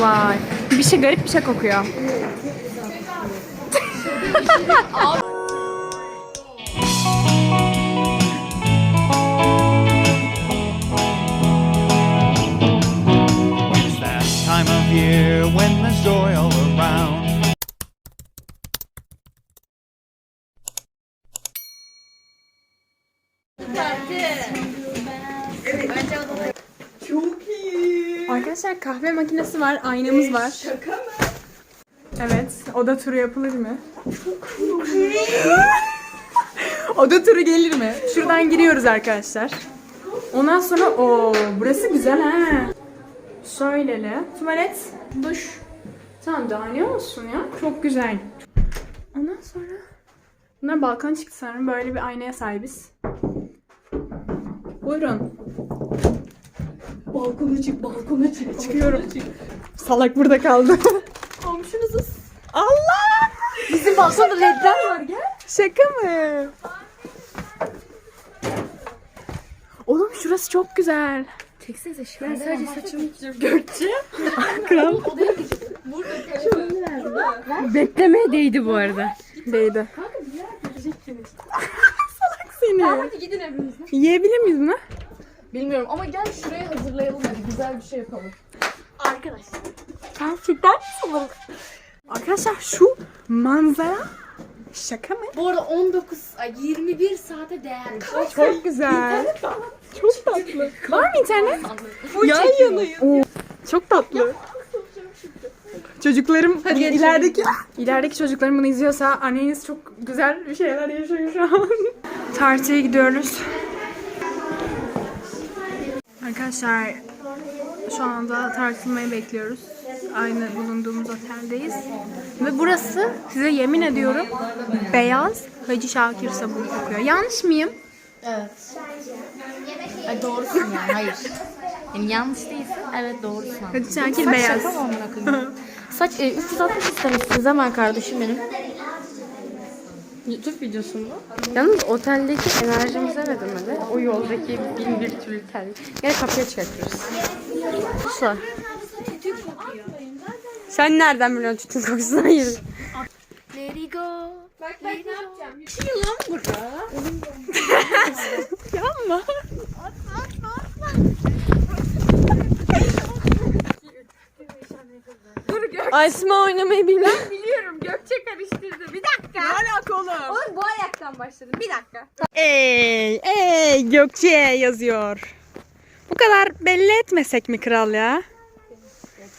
Vay. Bir şey garip bir şey kokuyor. Year when there's joy all Arkadaşlar kahve makinesi var, aynamız var. Şaka mı? Evet, oda turu yapılır mı? oda turu gelir mi? Şuradan giriyoruz arkadaşlar. Ondan sonra o burası güzel ha. Şöyleli. Tuvalet, duş. Tamam daha ne olsun ya? Çok güzel. Ondan sonra Bunlar balkon çıktı sanırım. Böyle bir aynaya sahibiz. Buyurun. Balkona çık, balkona çık. Çıkıyorum. Salak burada kaldı. Komşunuzuz. Allah! Bizim balkonda ledler var gel. Şaka mı? Oğlum şurası çok güzel. Çeksenize şu Ben sadece saçımı Kral. Beklemeye değdi bu arada. Değdi. Salak seni. Hadi gidin evinizde. Yiyebilir miyiz bunu? Bilmiyorum ama gel şuraya hazırlayalım hadi güzel bir şey yapalım. Arkadaşlar. Gerçekten mi Arkadaşlar şu manzara şaka mı? Bu arada 19, ay 21 saate değerli. Çok güzel. Çok tatlı. Var mı internet? Yan yanayız. Oo, çok tatlı. Çocuklarım ilerideki ilerideki çocuklarım bunu izliyorsa anneniz çok güzel bir şeyler yaşıyor şu an. Tartıya gidiyoruz. Arkadaşlar şu anda tartılmayı bekliyoruz. Aynı bulunduğumuz oteldeyiz. Ve burası size yemin ediyorum beyaz Hacı Şakir sabunu kokuyor. Yanlış mıyım? Evet. Ay doğrusun yani hayır. Yani yanlış değilsin. Evet doğrusun. Hacı Şakir beyaz. Şaka mı amına koyayım? Saç e, 360 istemişsiniz hemen kardeşim benim. YouTube videosu mu? Yalnız oteldeki enerjimize ne demedi? O yoldaki bin bir türlü tel. Gel kapıya çıkartıyoruz. Su. Sen nereden biliyorsun tütün kokusunu? Hayır. Let it go. Bak bak ne yapacağım. Kim lan burada? Yanma. Asma oynamayı bilmem. Ne alaka oğlum? Oğlum bu ayaktan başladım. Bir dakika. Ey ey Gökçe yazıyor. Bu kadar belli etmesek mi kral ya?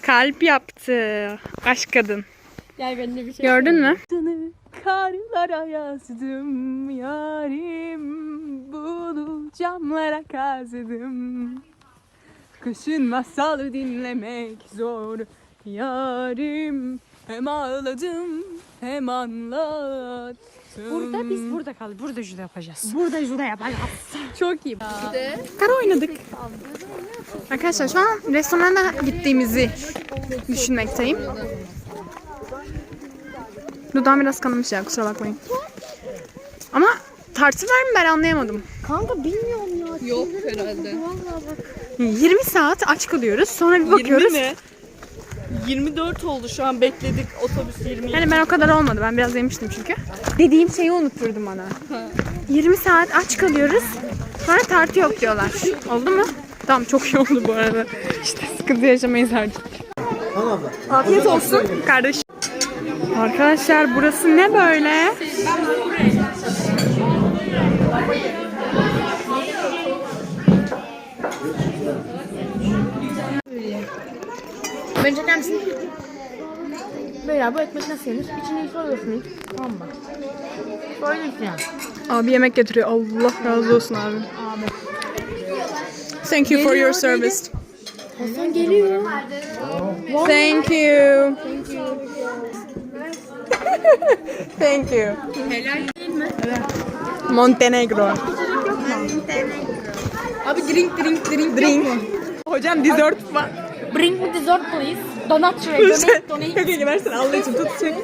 Kalp yaptı. Aşk kadın. Gel benimle bir şey Gördün mü? Karlara yazdım yarim Bunu camlara kazıdım Kışın masalı dinlemek zor yarim Hem ağladım hem anlattım Burada biz burada kaldık. Burada judo yapacağız. Burada judo yapacağız. Çok iyi. Kara oynadık. Arkadaşlar şu an restorana gittiğimizi düşünmekteyim. Dudağım biraz kanamış ya kusura bakmayın. Ama tartı var mı ben anlayamadım. Kanka bilmiyorum ya. Yok herhalde. 20 saat aç kalıyoruz. Sonra bir bakıyoruz. 20 mi? 24 oldu şu an bekledik otobüs 20. Yani ben o kadar olmadı. Ben biraz yemiştim çünkü. Dediğim şeyi unutturdum bana. 20 saat aç kalıyoruz. Sonra tartı yok diyorlar. Oldu mu? Tamam çok iyi oldu bu arada. İşte sıkıntı yaşamayız artık. Afiyet olsun kardeşim. Arkadaşlar burası ne böyle? Beni çeker misin? Beyler bu ekmek nasıl yenir? İçine soruyorsun ilk. Tamam mı? Soyuyorsun yani. Abi yemek getiriyor. Allah razı olsun abi. Thank you for your service. Hasan geliyor. Thank you. Thank you. Helal değil mi? Montenegro. Abi drink drink drink. Drink. Hocam dessert var. Bring me dessert please. Donut şuraya. Donate, şey, donate. Kanka versene Allah için tut çek.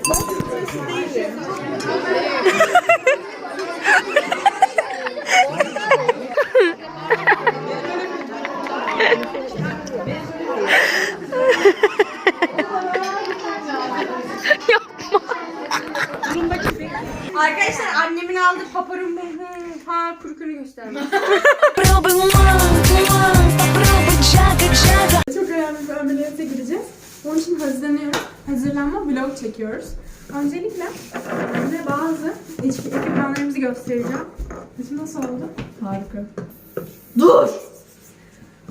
Arkadaşlar annemin aldığı paparım ha kuru kuru göstermiş. Hazırlanma vlog çekiyoruz. Öncelikle size bazı iç ekipmanlarımızı göstereceğim. Bizim nasıl oldu? Harika. Dur!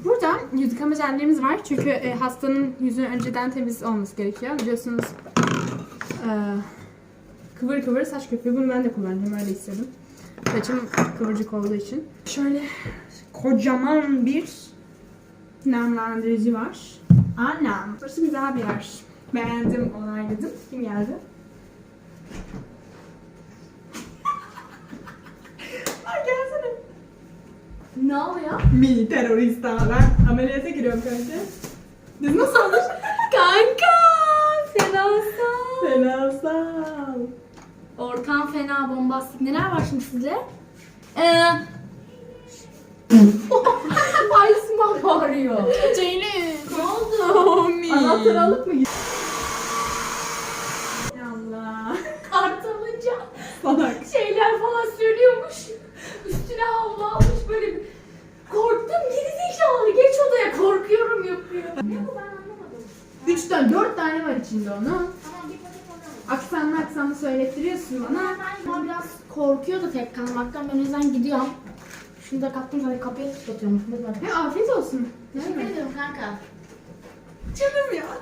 Burada yüz yıkama jellerimiz var. Çünkü e, hastanın yüzü önceden temiz olması gerekiyor. Biliyorsunuz e, kıvır kıvır saç köpüğü. Bunu ben de kullanacağım. Öyle istedim. Saçım kıvırcık olduğu için. Şöyle kocaman bir nemlendirici var. Annem. Burası güzel bir yer. Beğendim, onayladım. Kim geldi? Ay gelsene. Ne oluyor? Mini terörist ha. Ben ameliyata giriyorum kanka. Biz nasıl olmuş? Kanka! Fenasal. Fena sağ ol. Ortam fena bombastik. Neler var şimdi sizde? Ee... Ay Sima bağırıyor. Ceylin. Ne oldu? Anahtarı alıp mı gidiyorsun? Allah. Kart alınca Salak. şeyler falan söylüyormuş. Üstüne böyle bir... Korktum gerizekalı geç odaya korkuyorum yapıyor. Ne bu ben anlamadım. Üç tane, dört tane var içinde onun. Tamam bir paket alalım. Aksanlı aksanlı söylettiriyorsun bana. Ben ama biraz korkuyordu tek kalmaktan. Ben o yüzden gidiyorum. Şunu da kaptım sonra kapıya tutuyorum. Hadi bak. Ya afiyet olsun. Ne Teşekkür ederim kanka. Canım ya.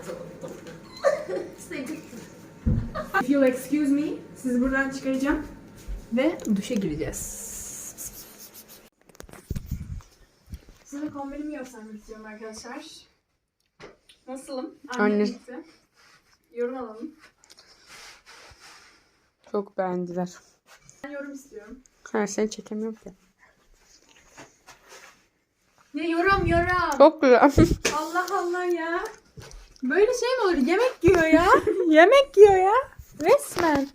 If you'll excuse me, sizi buradan çıkaracağım. Ve duşa gireceğiz. Size kombinimi göstermek istiyorum arkadaşlar. Nasılım? Anne. Yorum alalım. Çok beğendiler. Ben yorum istiyorum. Her seni çekemiyorum ki. Ne yorum yorum. Çok güzel. Allah Allah ya. Böyle şey mi olur? Yemek yiyor ya. Yemek yiyor ya. Resmen.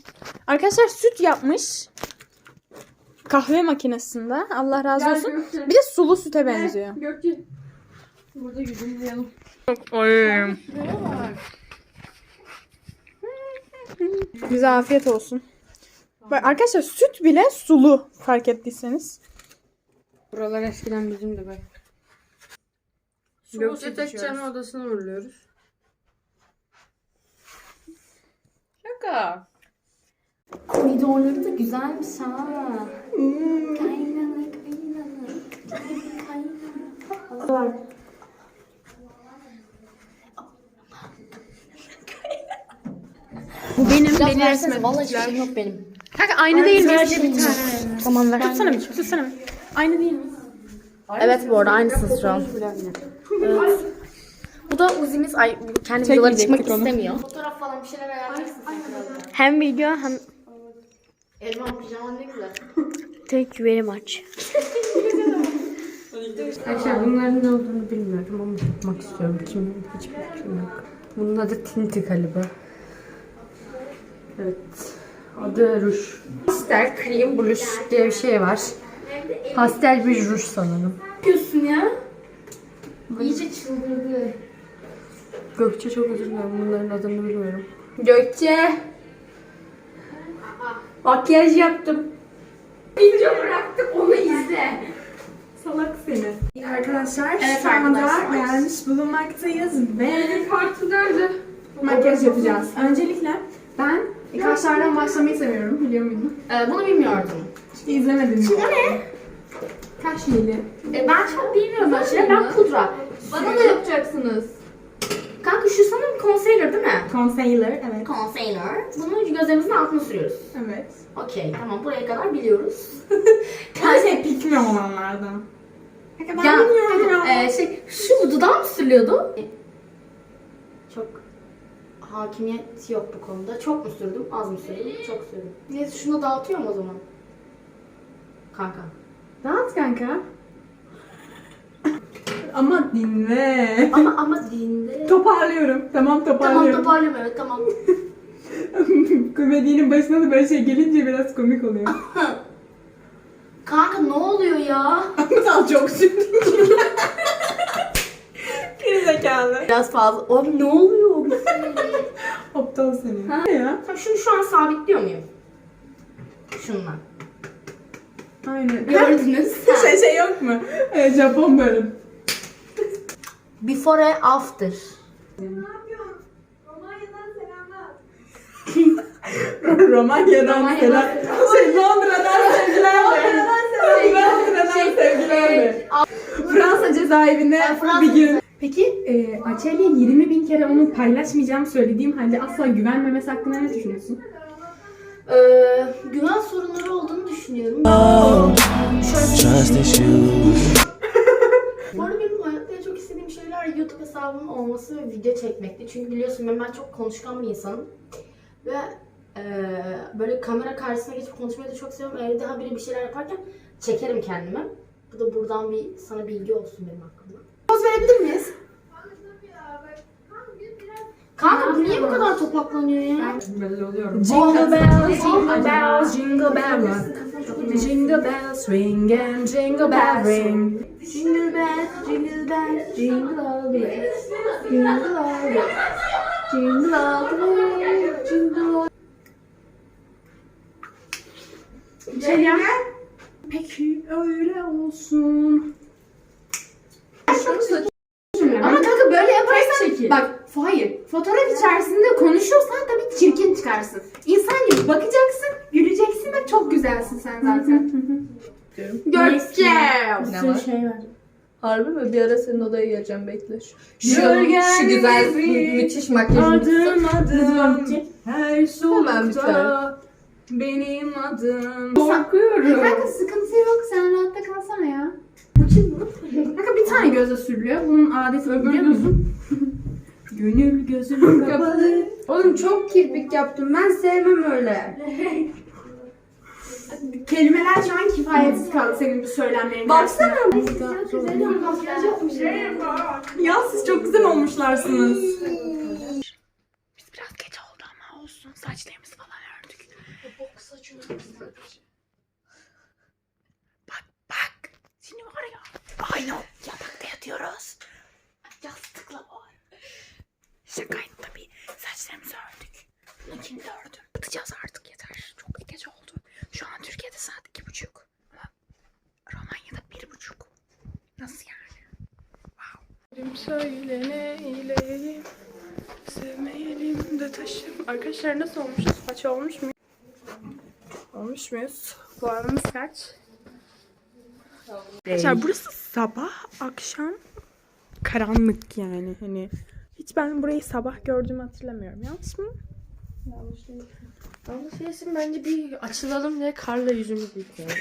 Arkadaşlar süt yapmış. Kahve makinesinde. Allah razı olsun. Bir de sulu süte benziyor. Gökçe. Burada yüzümleyelim. Oy. Bize afiyet olsun. Bak arkadaşlar süt bile sulu fark ettiyseniz. Buralar eskiden bizim de. Sulu Gökçe içiyoruz. odasına uğurluyoruz. Şaka. Koridorları da güzelmiş ha. Kaynana. Bu benim Biraz beni versene. resmen. Vallahi hiçbir şeyim yok benim. Kanka aynı değil mi? sadece bir tane. Tamam ver. Tutsana bir. Tutsana bir. Aynı değil mi? Evet bu arada aynısınız şu an. Evet. Bu da Uzi'miz ay kendi videoları çıkmak istemiyor. Fotoğraf falan bir şeyler ayarlayacaksın. Hem video hem Elvan pijaman ne güzel. tek very much. Arkadaşlar bunların ne olduğunu bilmiyorum ama yapmak istiyorum. Kim hiçbir fikrim yok. Bunun adı Tinti galiba. Evet. Adı ruj. Pastel cream blush diye bir şey var. Pastel bir ruj sanırım. Ne yapıyorsun ya? İyice çıldırdı. Gökçe çok özür dilerim. Bunların adını bilmiyorum. Gökçe. Makyaj yaptım. Video bıraktık onu izle. Salak seni. Arkadaşlar Evet şu anda gelmiş bulunmaktayız ve Kartı nerede? makyaj yapacağız. Öncelikle ben kaşlardan başlamayı seviyorum biliyor muydun? Ee, bunu bilmiyordum. Hiç izlemedim. Bu ne? Kaş yeli. E, ben çok bilmiyorum şeyler. Ben pudra. Bana da yapacaksınız. Kanka şu sanırım concealer değil mi? Concealer evet. Concealer. Bunu gözlerimizin altına sürüyoruz. Evet. Okey tamam buraya kadar biliyoruz. Şey pikmi olanlardan. Kanka ben ya bilmiyorum ya. e, şey şu dudağa mı sürülüyordu? Çok hakimiyet yok bu konuda. Çok mu sürdüm, az mı sürdüm? Çok sürdüm. Neyse şunu dağıtıyorum o zaman. Kanka. Dağıt kanka. Ama dinle. Ama ama dinde. Toparlıyorum. Tamam tamam toparlıyorum. toparlıyorum evet tamam. Komedinin başına da böyle şey gelince biraz komik oluyor. Kanka ne oluyor ya? Aptal çok sürdüm. Geri zekalı. Biraz fazla. Abi ne oluyor? Aptal seni. Ne ya? Tamam şunu şu an sabitliyor muyum? Şunla. Aynen. Gördünüz. şey şey yok mu? Evet, Japon bölüm. Before and after. Romanya'dan selam. Şey Londra'dan sevgilerle. Londra'dan sevgilerle. Fransa cezaevinde Fransa bir gün. Peki e, Açel'e 20 bin kere onu paylaşmayacağımı söylediğim halde asla güvenmemesi hakkında ne düşünüyorsun? Ee, güven sorunları olduğunu düşünüyorum. Trust issues. Bu arada benim hayatta en çok istediğim şeyler YouTube hesabımın olması ve video çekmekti. Çünkü biliyorsun ben, ben çok konuşkan bir insanım. Ve eee, böyle kamera karşısına geçip konuşmayı da çok seviyorum. Evde habire bir şeyler yaparken çekerim kendimi. Bu da buradan bir sana bilgi olsun benim hakkımda. Poz verebilir miyiz? Kanka bu niye bu kadar topaklanıyor ya? Jingle bells, jingle bells, jingle bells. Jingle bells ring and jingle bells ring. Jingle bells, jingle bells, jingle all the way. Jingle all the way. Jingle all the way. Jingle all Çelya. Peki öyle olsun. Böyle çekil. bak hayır fotoğraf içerisinde konuşursan tabii çirkin çıkarsın. İnsan gibi bakacaksın, güleceksin ve çok güzelsin sen zaten. Gökçe. Ne var? Şey var. Harbi mi? Bir ara senin odaya geleceğim bekle. Şu, şu güzel mü- müthiş makyajın. Adım adım her sokakta benim adım. Kanka Korkuyorum. sıkıntı yok sen rahatta kalsana ya. Kanka bir tane göze sürülüyor. Bunun adeti biliyor musun? Gönül gözüm kapalı. Oğlum çok kirpik yaptım. Ben sevmem öyle. Kelimeler şu an kifayetsiz kaldı senin bu söylemlerin. Baksana. Ya siz çok güzel olmuşlarsınız. Biz biraz geç oldu ama olsun. Saçlarımızı falan ördük. Bak bak. Seni var ya. Aynı o yatakta yatıyoruz. Yastıkla var. Şakaydı tabii. Saçlarımızı ördük. Bununkini de ördüm. Bıtacağız artık yeter. Çok geç oldu. Şu an Türkiye'de saat iki buçuk. Ama Romanya'da bir buçuk. Nasıl yani? Söyle neyleyim Sevmeyelim de taşım Arkadaşlar nasıl olmuşuz? Kaç olmuş mu? Olmuş muyuz? Puanımız kaç? Arkadaşlar burası sabah akşam karanlık yani hani hiç ben burayı sabah gördüğümü hatırlamıyorum. Yanlış mı? Yanlış değilsin bence bir açılalım diye karla yüzümüzü yıkayalım.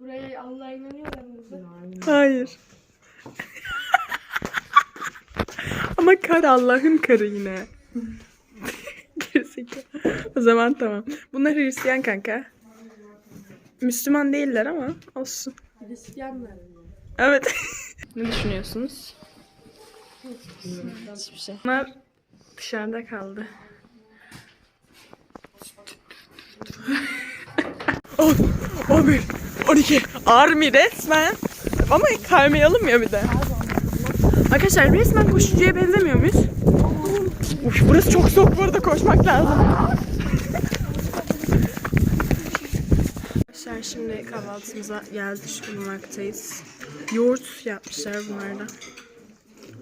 Buraya Allah inanıyor Hayır. Ama kar Allah'ın karı yine. Gerizekalı. o zaman tamam. Bunlar Hristiyan kanka. Müslüman değiller ama olsun. Hristiyanlar. Evet. ne düşünüyorsunuz? Hiçbir şey. Bunlar dışarıda kaldı. 10, 11, 12. Army resmen. Ama kaymayalım ya bir de. Arkadaşlar resmen koşucuya benzemiyor muyuz? Uf, burası çok soğuk bu arada koşmak lazım. Arkadaşlar şimdi kahvaltımıza geldik bulunmaktayız. Yoğurt yapmışlar.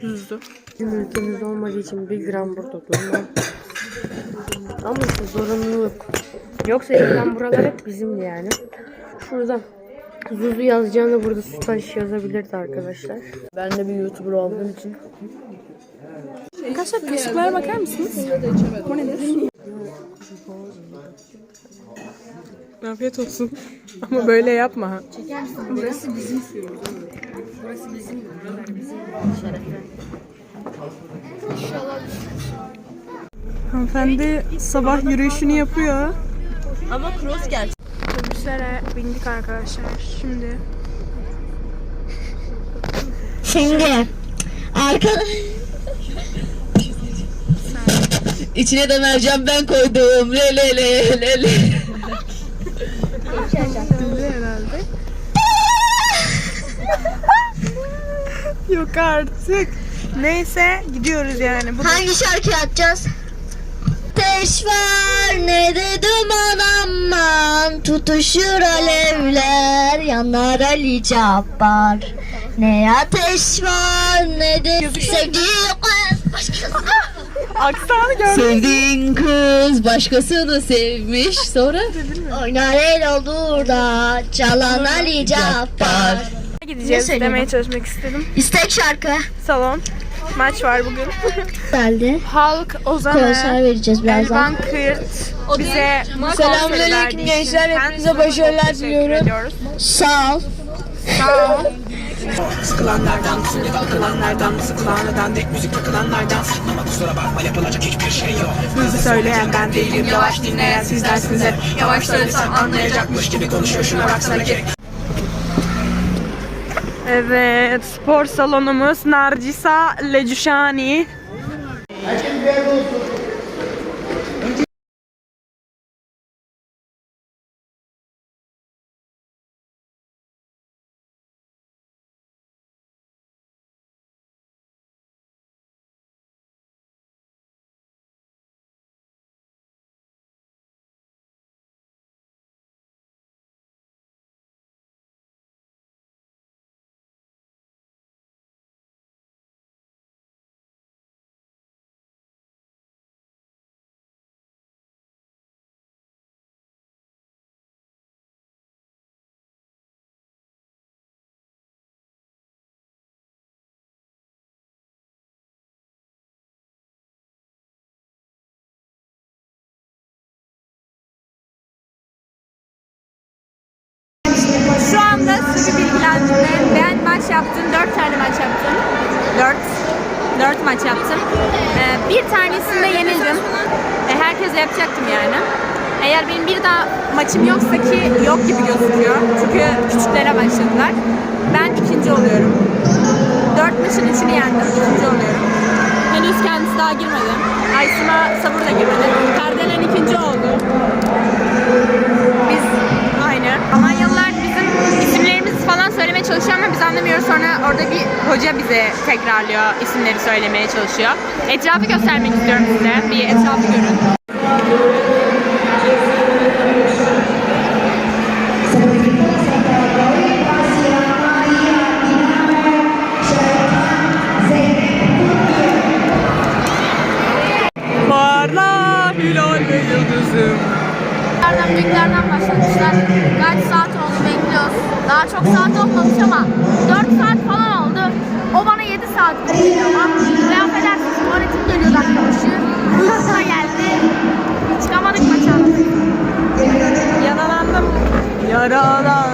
Tuzlu. Bizim ülkemiz olmadığı için bir gram burada durmam. Ama işte zorunluluk. Yoksa eskiden buralar hep bizimdi yani. Şurada Zuzu yazacağını burada Sütaş yazabilirdi arkadaşlar. Ben de bir YouTuber olduğum için. Arkadaşlar kaşıklara bakar mısınız? O nedir? Afiyet olsun. Ama böyle yapma. ha. Burası bizim suyumuz. Burası bizim buralar bizim. Hanımefendi sabah yürüyüşünü yapıyor. Ama cross gel. Otobüslere bindik arkadaşlar. Şimdi Şimdi arka İçine de mercan ben koydum. Le le le le le. Yok artık. Neyse gidiyoruz yani. Bu Hangi şarkı yapacağız? Te ateş var ne de duman aman. Tutuşur alevler yanar Ali Cabbar. Ne ateş var ne de sevdiğim Aksanı gör. Sevdiğin kız başkasını sevmiş. Sonra? Oynar el olur da çalan Ali Cabbar Gideceğiz söyleyeyim? demeye çalışmak istedim. İstek şarkı. Salon. Maç var bugün. geldi. Halk Ozan'a, Konser vereceğiz birazdan. Elvan Kırt bize Selamünaleyküm gençler, hepinize başarılar diliyorum. Sağ ol. Sıkılanlardan, sıkılanlardan, sıkılanlardan, tek müzik takılanlardan. Sıkmama kusura bakma yapılacak hiçbir şey yok. Hızlı söyleyen ben değilim, yavaş dinleyen sizlersiniz hep Yavaş söylesem anlayacakmış gibi konuşuyor şuna baksana gerek Evet, spor salonumuz Narcisa Lecüşani. Şu anda sizi bilgilendirme. Ben maç yaptım. Dört tane maç yaptım. Dört. Dört maç yaptım. Ee, bir tanesinde yenildim. Ee, herkese yapacaktım yani. Eğer benim bir daha maçım yoksa ki yok gibi gözüküyor. Çünkü küçüklere başladılar. Ben ikinci oluyorum. Dört maçın üçünü yendim. ikinci oluyorum. Henüz kendisi daha girmedi. Aysima Sabur da girmedi. Kardelen ikinci oldu. Falan söylemeye çalışıyor ama biz anlamıyoruz. Sonra orada bir hoca bize tekrarlıyor, isimleri söylemeye çalışıyor. Etrafı göstermek istiyorum size. Bir etrafı görün. Parla hilal ve yıldızım. Büyüklerden başlamışlar. Oldu bekliyoruz. Daha çok saat olmamış ama 4 saat falan oldu. O bana 7 saat geliyor ama. Ve affedersiniz tuvaletim geliyor dakika başı. Uykusuna geldi. Çıkamadık maça. Yaralandım. Yaralandım.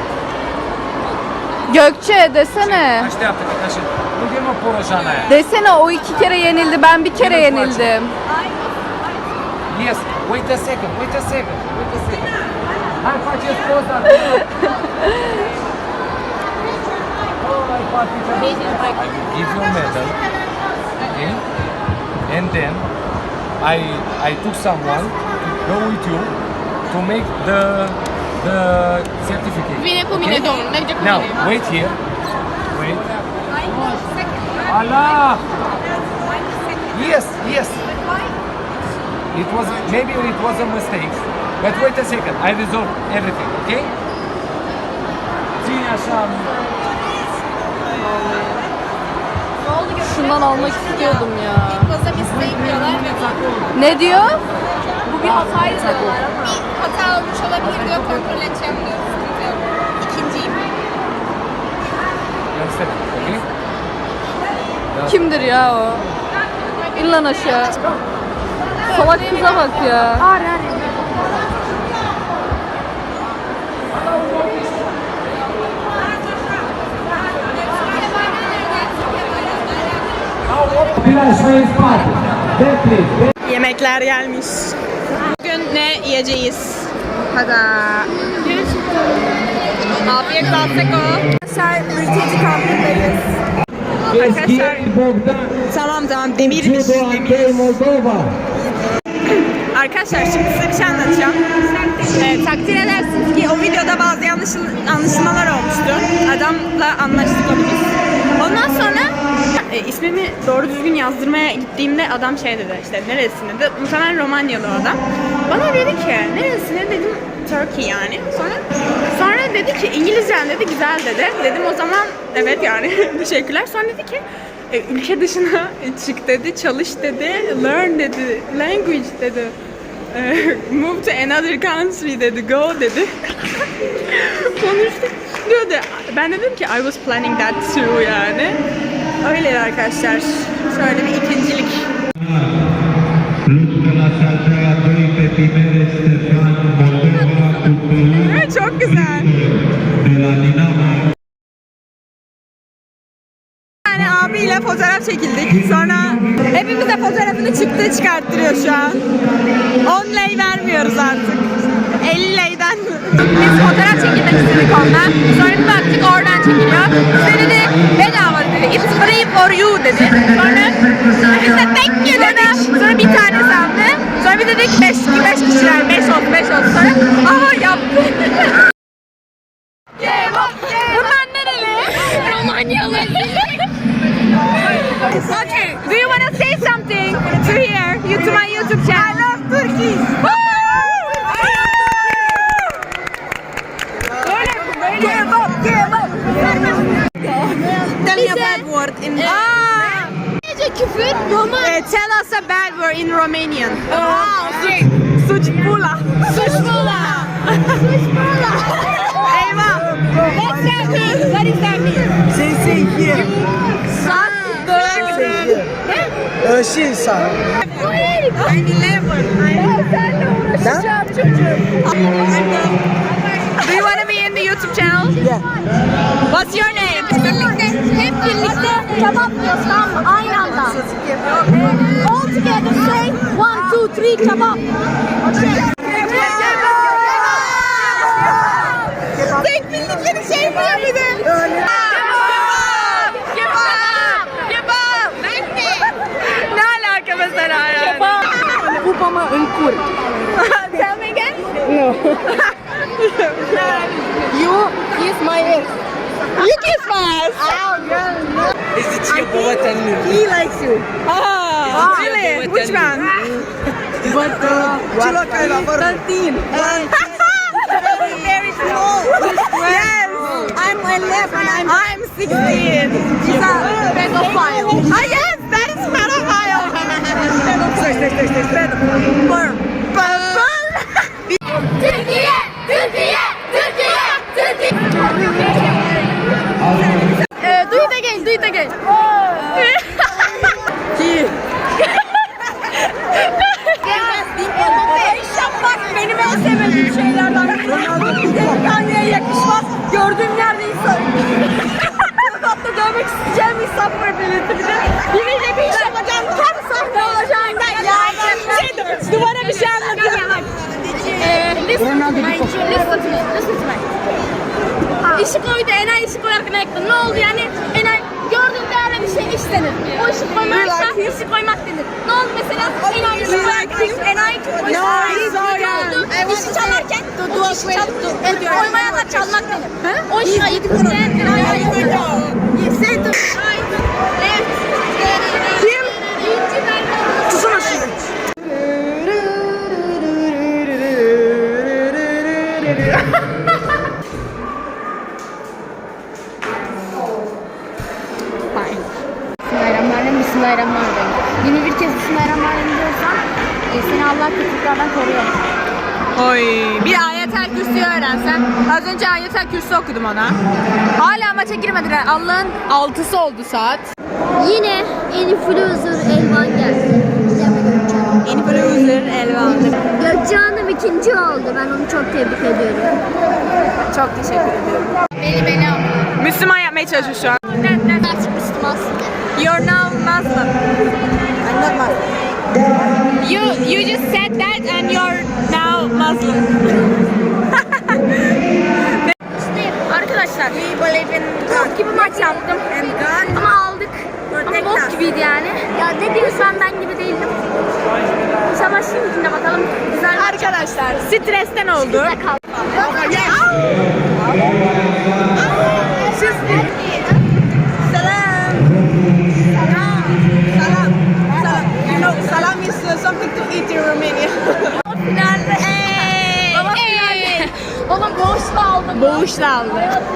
Gökçe desene. Desene o iki kere yenildi ben bir kere yenildim. Yes, wait a second, wait a second, wait a second. Hai face poza. I will give you a medal, okay? And then I I took someone to go with you to make the the certificate. okay? Now wait here. Wait. Allah. Yes, yes. It was maybe it was a mistake. But wait a second, I resolve everything, okay? Ține așa. Şundan almak istiyordum ya. Ne diyor? Bu bir hataydı diyorlar ama hata olmuş olabilir diyor. Kontrol edeceğim diyor. Sıkıntı. İkinciyim. Kimdir ya o? İn lan aşağı. Salak kıza bak ya. Ağır ağır. Biraz şöyle ispat. Bekleyin. Yemekler gelmiş. Bugün ne yiyeceğiz? Hadi. Afiyet olsun. Arkadaşlar mülteci kampındayız. Arkadaşlar tamam tamam demirmiş demir. Arkadaşlar şimdi size bir şey anlatacağım. Ee, takdir edersiniz ki o videoda bazı yanlış anlaşılmalar olmuştu. Adamla anlaştık onu biz. Ondan sonra e, ismimi doğru düzgün yazdırmaya gittiğimde adam şey dedi işte neresin dedi. Muhtemelen Romanyalı adam. Bana dedi ki neresine dedim Turkey yani. Sonra sonra dedi ki İngilizcen dedi güzel dedi. Dedim o zaman evet yani teşekkürler. Sonra dedi ki e, ülke dışına çık dedi, çalış dedi, learn dedi, language dedi. E, move to another country dedi, go dedi. Konuştuk. Diyordu. Ben dedim ki I was planning that too yani. Öyle arkadaşlar. Şöyle bir ikincilik. Çok güzel. Yani abiyle fotoğraf çekildik. Sonra hepimize fotoğrafını çıktı çıkarttırıyor şu an. 10 lei vermiyoruz artık. 50 leiden. Biz fotoğraf çekilmek istedik ondan. Sonra bir baktık oradan çekiliyor. Bize dedi bedava dedi. It's free for you dedi. Sonra biz de thank you dedik. Sonra bir tane sandı. Sonra bir dedik 5 5 kişiler 5 oldu 5 oldu sonra. Aha yaptı. Bunlar nereli? Romanyalı. okay, do you want to say something to here, you to my YouTube channel? I love Turkey. Give up, give up. me a bad word in Uh, tell us a bad word in Romanian. Oh, şey, suç pula. Suç pula. Suç that mean? What does that mean? Say say here. Suck the... Ne? Şey sana. Bu I'm 11. Ben senle uğraşacağım çocuğum. Channel? Yeah. What's your name? Hep birlikte kebap tamam? Aynı anda. All together say one, two, three kebap. Tek bildikleri şey bir de. În cur. Tell me again. You kiss my ass. You kiss my ass. Oh, Is it your boy He likes you. Ah, really? Which one? But uh, thirteen. Very small. Yes. I'm 11 I'm I'm 16. He's a pedophile. Ah, yes, that is pedophile. Burn. Burn. Türkiye, Türkiye, it again, again. Şaplak benim en sevmediğim şeylerden biri. Delikanlıya yakışmaz. Gördüğüm yerde insan. Hatta dövmek isteyeceğim insan var de. Biriyle bir iş yapacağım. Tam sahne olacağında yani. Şey de, duvara bir şey to me. İşi koydu, enayi işi koyarken ayakta. Ne oldu yani? Gördüğün değerli bir şey istenir. O işi koymaksa işi koymak denir. Ne oldu mesela? Enayi işi koyarken, enayi işi No, sorry. İşi çalarken, o işi çal, el koymayanla çalmak denir. O işi ayıp ayıp. eden. Sen 21 kez Bismillahirrahmanirrahim diyorsan e, seni Allah kötülüklerden koruyor. Oy, bir ayetel kürsüyü öğrensen. Az önce ayetel kürsü okudum ona. Hala maça girmediler. Allah'ın altısı oldu saat. Yine influencer Elvan geldi. Influencer Elvan. Gökçe ikinci oldu. Ben onu çok tebrik ediyorum. Çok teşekkür ediyorum. Beni beni. Müslüman yapmaya çalışıyor şu an. Artık Müslümansın. You're now Muslim. Not Muslim. You you just said that and you're now Muslim. Arkadaşlar bok gibi maç yaptım. Ama aldık. Ama bok gibiydi yani. Ya ne diyorsan ben gibi değildim. İnşallah şimdikinde bakalım. Güzel Arkadaşlar stresten oldu. Salam. Boğuşla aldı.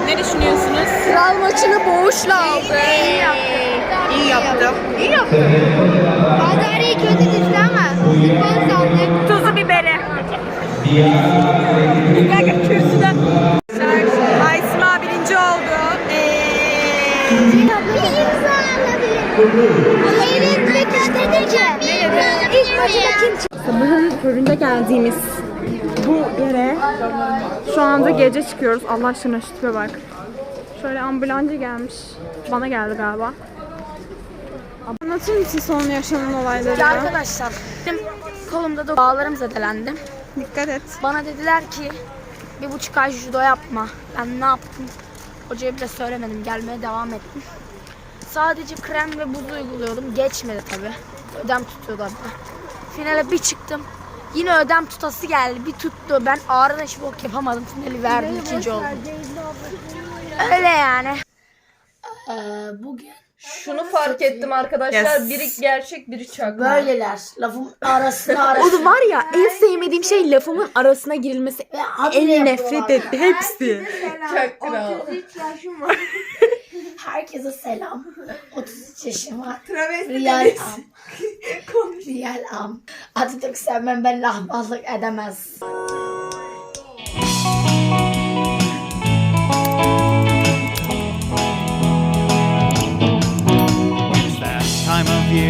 Ne düşünüyorsunuz? Kral maçını boğuşla aldı. İyi yaptı. İyi yaptım. İyi yaptı. Adari kötü düştü ama. Ben sandım. Tuzu biberi. Aysma birinci oldu. Bir imza alabilirim. Hayır, tek istedeceğim. İlk maçına kim çıktı? Sabahın köründe geldiğimiz bu yere şu anda gece çıkıyoruz. Allah aşkına şu tipe bak. Şöyle ambulancı gelmiş. Bana geldi galiba. Anlatır mısın son yaşanan olayları? Arkadaşlar benim kolumda da bağlarım zedelendi. Dikkat et. Bana dediler ki bir buçuk ay judo yapma. Ben ne yaptım? Hocaya bile söylemedim. Gelmeye devam ettim. Sadece krem ve buz uyguluyordum. Geçmedi tabi. Ödem tutuyordu hatta. Finale bir çıktım. Yine ödem tutası geldi. Bir tuttu. Ben ağrıdan hiç bok yapamadım. Finali verdim. ikinci oldum. Öyle yani. Ee, bugün Şunu fark ettim arkadaşlar. Biri gerçek, biri çakma. böyleler. Lafın arasına arasına. O var ya en sevmediğim şey lafımın arasına girilmesi. En nefret etti hepsi. Çok kral. Herkese selam. 33 yaşım var. Real am. Real am. Atatürk sevmem ben lahmallık edemez.